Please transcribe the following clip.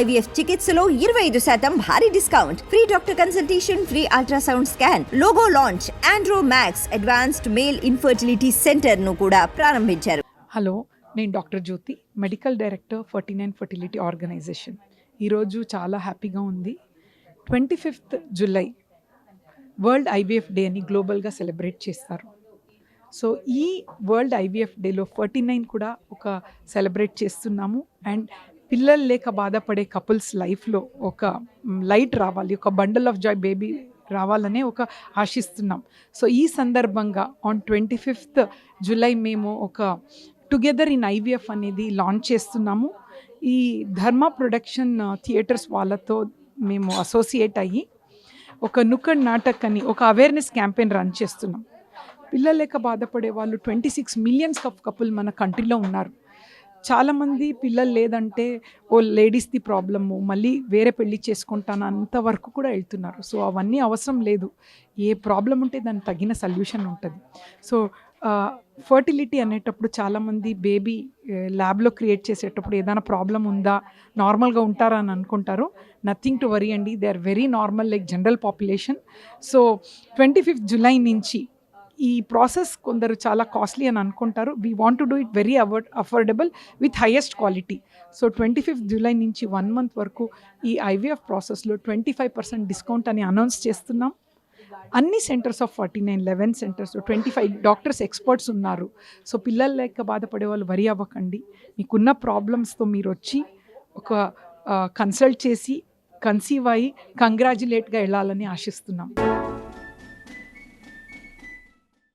IVF చికిత్సలో ఇరవై ఐదు శాతం భారీ discount. Free doctor consultation free ultrasound scan logo launch Andro Max advanced male infertility సెంటర్ను కూడా ప్రారంభించారు. హలో నేను doctor Jyothi medical director forty nine fertility organisation. ఈరోజు చాలా హ్యాపీగా ఉంది. Twenty fifth July world IVF day అని గ్లోబల్గా సెలబ్రేట్ చేస్తారు. సో ఈ వరల్డ్ ఐవీఎఫ్ డేలో ఫార్టీ నైన్ కూడా ఒక సెలబ్రేట్ చేస్తున్నాము. అండ్ పిల్లలు లేక బాధపడే కపుల్స్ లైఫ్లో ఒక లైట్ రావాలి ఒక బండల్ ఆఫ్ జాయ్ బేబీ రావాలనే ఒక ఆశిస్తున్నాం. సో ఈ సందర్భంగా ఆన్ ట్వంటీ ఫిఫ్త్ జూలై మేము ఒక టుగెదర్ ఇన్ ఐవిఎఫ్ అనేది లాంచ్ చేస్తున్నాము. ఈ ధర్మ ప్రొడక్షన్ థియేటర్స్ uh, వాళ్ళతో మేము అసోసియేట్ అయ్యి ఒక నుక్కడ్ నాటక్ అని ఒక అవేర్నెస్ క్యాంపెయిన్ రన్ చేస్తున్నాం. పిల్లలేక బాధపడే వాళ్ళు twenty six millions of couple మన కంట్రీలో ఉన్నారు. చాలామంది పిల్లలు లేదంటే ఓ లేడీస్ది ప్రాబ్లము మళ్ళీ వేరే పెళ్ళి చేసుకుంటాను అంతవరకు కూడా వెళ్తున్నారు. సో అవన్నీ అవసరం లేదు. ఏ ప్రాబ్లం ఉంటే దానికి తగిన సొల్యూషన్ ఉంటుంది. సో ఫర్టిలిటీ అనేటప్పుడు చాలామంది బేబీ ల్యాబ్లో క్రియేట్ చేసేటప్పుడు ఏదైనా ప్రాబ్లం ఉందా నార్మల్గా ఉంటారా అని అనుకుంటారు. నథింగ్ టు వరీ అండి. They are very normal like general population. So twenty fifth July నుంచి ఈ ప్రాసెస్ కొందరు చాలా కాస్ట్లీ అని అనుకుంటారు. We want to do it very award affordable with highest quality so twenty fifth July నుంచి one month వరకు ఈ ఐవీఎఫ్ ప్రాసెస్లో ట్వంటీ ఫైవ్ పర్సెంట్ డిస్కౌంట్ అని అనౌన్స్ చేస్తున్నాం. అన్ని centres of forty nine eleven centres twenty five doctors experts ఉన్నారు. So పిల్లలు లేక బాధపడే వాళ్ళు వరి అవ్వకండి. మీకున్న ప్రాబ్లమ్స్తో మీరు వచ్చి ఒక కన్సల్ట్ చేసి కన్సీవ్ అయ్యి కంగ్రాచులేట్గా వెళ్ళాలని ఆశిస్తున్నాం.